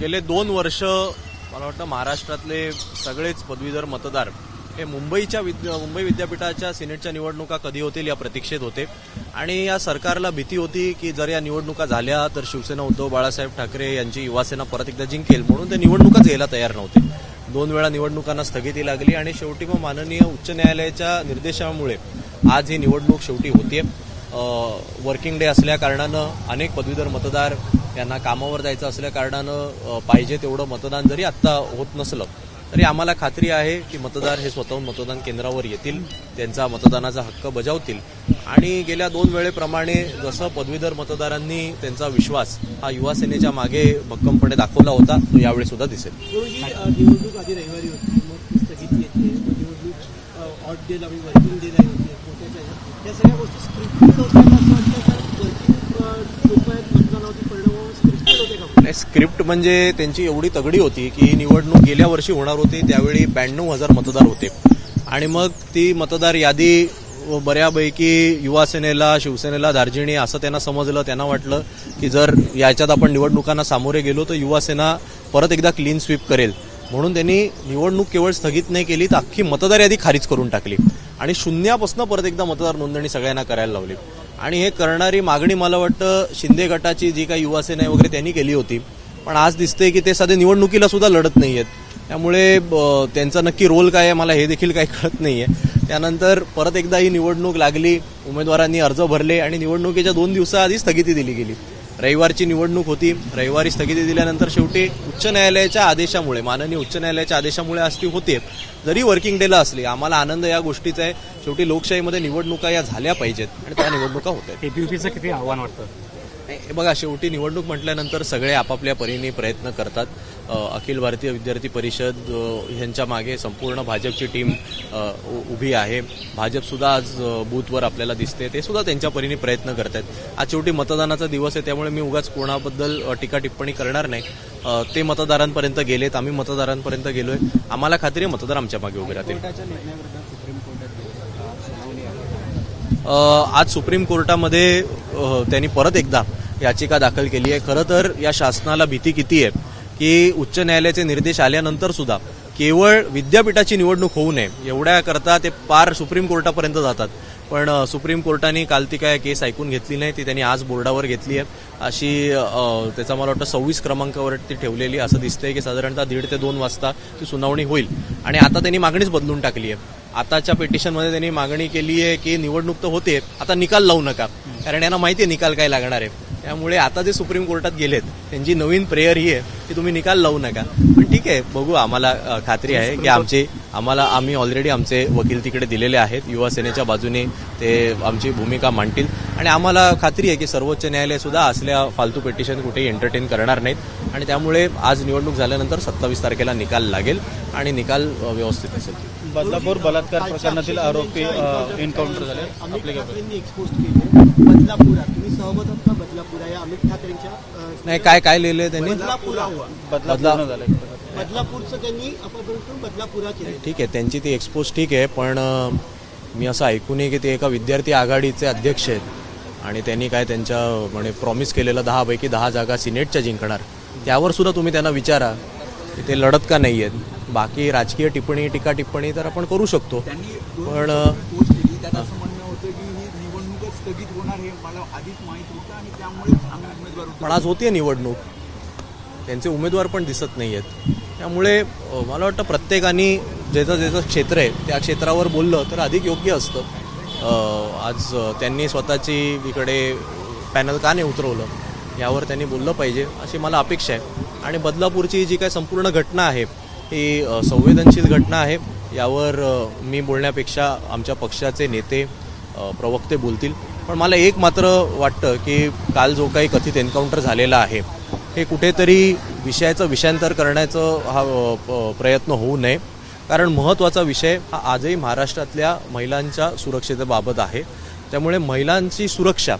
गेले दोन वर्ष मला वाटतं महाराष्ट्रातले सगळेच पदवीधर मतदार हे मुंबईच्या विद्या मुंबई विद्यापीठाच्या सिनेटच्या निवडणुका कधी होतील या प्रतीक्षेत होते. आणि या सरकारला भीती होती की जर या निवडणुका झाल्या तर शिवसेना उद्धव बाळासाहेब ठाकरे यांची युवासेना परत एकदा जिंकेल. म्हणून ते निवडणुकाच घ्यायला तयार नव्हते. दोन वेळा निवडणुकांना स्थगिती लागली आणि शेवटी मग माननीय उच्च न्यायालयाच्या निर्देशामुळे आज ही निवडणूक शेवटी होतीये. वर्किंग डे असल्या कारणानं अनेक पदवीधर मतदार यांना कामावर जायचं असल्या कारणानं पाहिजे तेवढं मतदान जरी आत्ता होत नसलं तरी आम्हाला खात्री आहे की मतदार हे स्वतःहून मतदान केंद्रावर येतील त्यांचा मतदानाचा हक्क बजावतील. आणि गेल्या दोन वेळेप्रमाणे जसं पदवीधर मतदारांनी त्यांचा विश्वास हा युवा सेनेच्या मागे भक्कमपणे दाखवला होता तो यावेळी सुद्धा दिसेल. निवडणूक आधी रविवारी होती नाही, स्क्रिप्ट म्हणजे त्यांची एवढी तगडी होती की ही निवडणूक गेल्या वर्षी होणार होती त्यावेळी ब्याण्णव हजार मतदार होते. आणि मग ती मतदार यादी बऱ्यापैकी युवासेनेला शिवसेनेला दार्जिणी असं त्यांना समजलं त्यांना वाटलं की जर याच्यात आपण निवडणुकांना सामोरे गेलो तर युवासेना परत एकदा क्लीन स्वीप करेल. म्हणून त्यांनी निवडणूक केवळ स्थगित नाही केली तर अख्खी मतदार यादी खारीज करून टाकली. आणि शून्यापासून परत एकदा मतदार नोंदणी सगळ्यांना करायला लावली. आणि हे करणारी मागणी मला वाटतं शिंदे गटाची जी काही युवासेना आहे वगैरे त्यांनी केली होती. पण आज दिसते की ते साधे निवडणुकीला सुद्धा लढत नाही आहेत त्यामुळे ब- त्यांचा नक्की रोल काय आहे मला हे देखील काही कळत नाही आहे त्यानंतर परत एकदा ही निवडणूक लागली उमेदवारांनी अर्ज भरले आणि निवडणुकीच्या दोन दिवसाआधी स्थगिती दिली गेली. रविवारची निवडणूक होती. रविवारी स्थगिती दिल्यानंतर शेवटी उच्च न्यायालयाच्या आदेशामुळे माननीय उच्च न्यायालयाच्या आदेशामुळे आज ती होते. जरी वर्किंग डेला असली आम्हाला आनंद या गोष्टीचा आहे. शेवटी लोकशाहीमध्ये निवडणुका या झाल्या पाहिजेत आणि त्या निवडणुका होत्या आहेत. किती आव्हान वाटतं? हे बघा शेवटी निवडणूक म्हटल्यानंतर सगळे आपापल्या परीने प्रयत्न करतात. अखिल भारतीय विद्यार्थी परिषद अ, ह्यांच्या मागे संपूर्ण भाजपची टीम उभी आहे. भाजप सुद्धा आज बूथवर आपल्याला दिसते. ते सुद्धा त्यांच्या परीने प्रयत्न करत आहेत आज शेवटी मतदानाचा दिवस आहे त्यामुळे मी उगाच कोणाबद्दल टीका टिप्पणी करणार नाही. ते मतदारांपर्यंत गेलेत. आम्ही मतदारांपर्यंत गेलोय. आम्हाला खात्री आहे मतदार आमच्या मागे उभे राहतील. आज सुप्रीम कोर्टामध्ये त्यांनी परत एकदा याचिका दाखल केली आहे खरं तर या शासनाला भीती किती आहे? की उच्च न्यायालयाचे निर्देश आल्यानंतर सुद्धा केवळ विद्यापीठाची निवडणूक होऊ नये एवढ्या करता ते पार सुप्रीम कोर्टापर्यंत जातात. पण सुप्रीम कोर्टाने काल ती काय केस ऐकून घेतली नाही ती त्यांनी आज बोर्डावर घेतली आहे. अशी त्याचा मला वाटतं सव्वीस क्रमांकावर ती ठेवलेली असं दिसतंय की साधारणतः दीड ते दोन वाजता ती सुनावणी होईल. आणि आता त्यांनी मागणीच बदलून टाकली आहे. आताच्या पिटिशनमध्ये त्यांनी मागणी केली आहे की निवडणूक तर होते आता निकाल लावू नका. कारण यांना माहिती आहे निकाल काय लागणार आहे. त्यामुळे आता जे सुप्रीम कोर्टात गेलेत त्यांची नवीन प्रेयर ही आहे की तुम्ही निकाल लावू नका. पण ठीक आहे बघू आम्हाला खात्री आहे की आमचे आम्हाला आम्ही ऑलरेडी आमचे वकील तिकडे दिलेले आहेत. युवा सेनेच्या बाजूने ते आमची भूमिका मांडतील. आणि आम्हाला खात्री आहे की सर्वोच्च न्यायालय सुद्धा असल्या फालतू पिटिशन कुठेही एंटरटेन करणार नाहीत. आणि त्यामुळे आज निवडणूक झाल्यानंतर सत्तावीस तारखेला निकाल लागेल आणि निकाल व्यवस्थित असेल. बदलापूर बलात्कार प्रकरणातील आरोपी एन्काउंटर झाले. नाही काय काय लिहिलंय त्यांनी? बदलापुरा बदला बदला- पूर्ण झाला बदलापूरचं त्यांनी अपहरण करून बदलापुरा केले ठीक आहे त्यांची ती एक्सपोज ठीक आहे पण मी असं ऐकून आहे की ते एका विद्यार्थी आघाडीचे अध्यक्ष आहेत. आणि त्यांनी काय त्यांच्या म्हणजे प्रॉमिस केलेलं दहापैकी दहा जागा सिनेटच्या जिंकणार. त्यावर सुद्धा तुम्ही त्यांना विचारा की ते लढत का नाही आहेत. बाकी राजकीय टिप्पणी टीका टिप्पणी तर आपण करू शकतो. पण होतं होतं. पण आज होतीये निवडणूक. त्यांचे उमेदवार पण दिसत नाही आहेत त्यामुळे मला वाटतं प्रत्येकाने ज्याचं ज्याचं क्षेत्र आहे त्या क्षेत्रावर बोललं तर अधिक योग्य असतं. आज त्यांनी स्वतःची इकडे पॅनल का नाही उतरवलं? यावर त्यांनी बोललं पाहिजे अशी मला अपेक्षा आहे. आणि बदलापूरची जी काही संपूर्ण घटना आहे ही संवेदनशील घटना आहे. यावर मी बोलण्यापेक्षा आमच्या पक्षाचे नेते प्रवक्ते बोलतील. पण मला एक मात्र वाटतं की काल जो काही कथित एन्काउंटर झालेला आहे हे कुठेतरी विषयाचं विषयांतर करण्याचं हा प- प्रयत्न होऊ नये. कारण महत्त्वाचा विषय हा आजही महाराष्ट्रातल्या महिलांच्या सुरक्षेबाबत आहे. त्यामुळे महिलांची सुरक्षा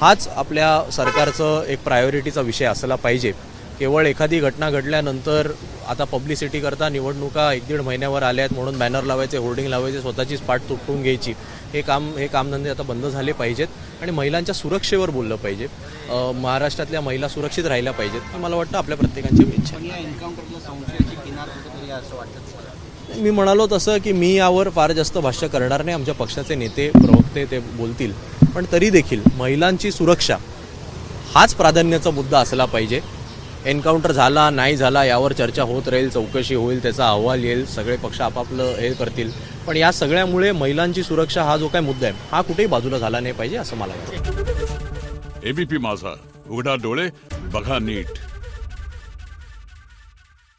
हाच आपल्या सरकारचं एक प्रायोरिटीचा विषय असला पाहिजे. केवळ एखादी घटना घडल्यानंतर आता पब्लिसिटी करता निवडणुका एक दीड महिन्यावर आल्या आहेत म्हणून बॅनर लावायचे होर्डिंग लावायचे स्वतःचीच पाठ तुटवून घ्यायची. हे काम हे कामधंदे आता बंद झाले पाहिजेत आणि महिलांच्या सुरक्षेवर बोललं पाहिजे. महाराष्ट्रातल्या महिला सुरक्षित राहिल्या पाहिजेत. मला वाटतं आपल्या प्रत्येकाची इच्छा मी म्हणालो तसं की मी यावर फार जास्त भाष्य करणार नाही. आमच्या पक्षाचे नेते प्रवक्ते ते बोलतील. पण तरी देखील महिलांची सुरक्षा हाच प्राधान्याचा मुद्दा असला पाहिजे. एन्काउंटर झाला नाही झाला यावर चर्चा होत राहील चौकशी होईल त्याचा अहवाल येईल सगळे पक्ष आपापलं हे करतील. पण या सगळ्यामुळे महिलांची सुरक्षा हा जो काय मुद्दा आहे हा कुठेही बाजूला झाला नाही पाहिजे असं मला वाटतं. एबीपी माझा. उघडा डोळे बघा नीट.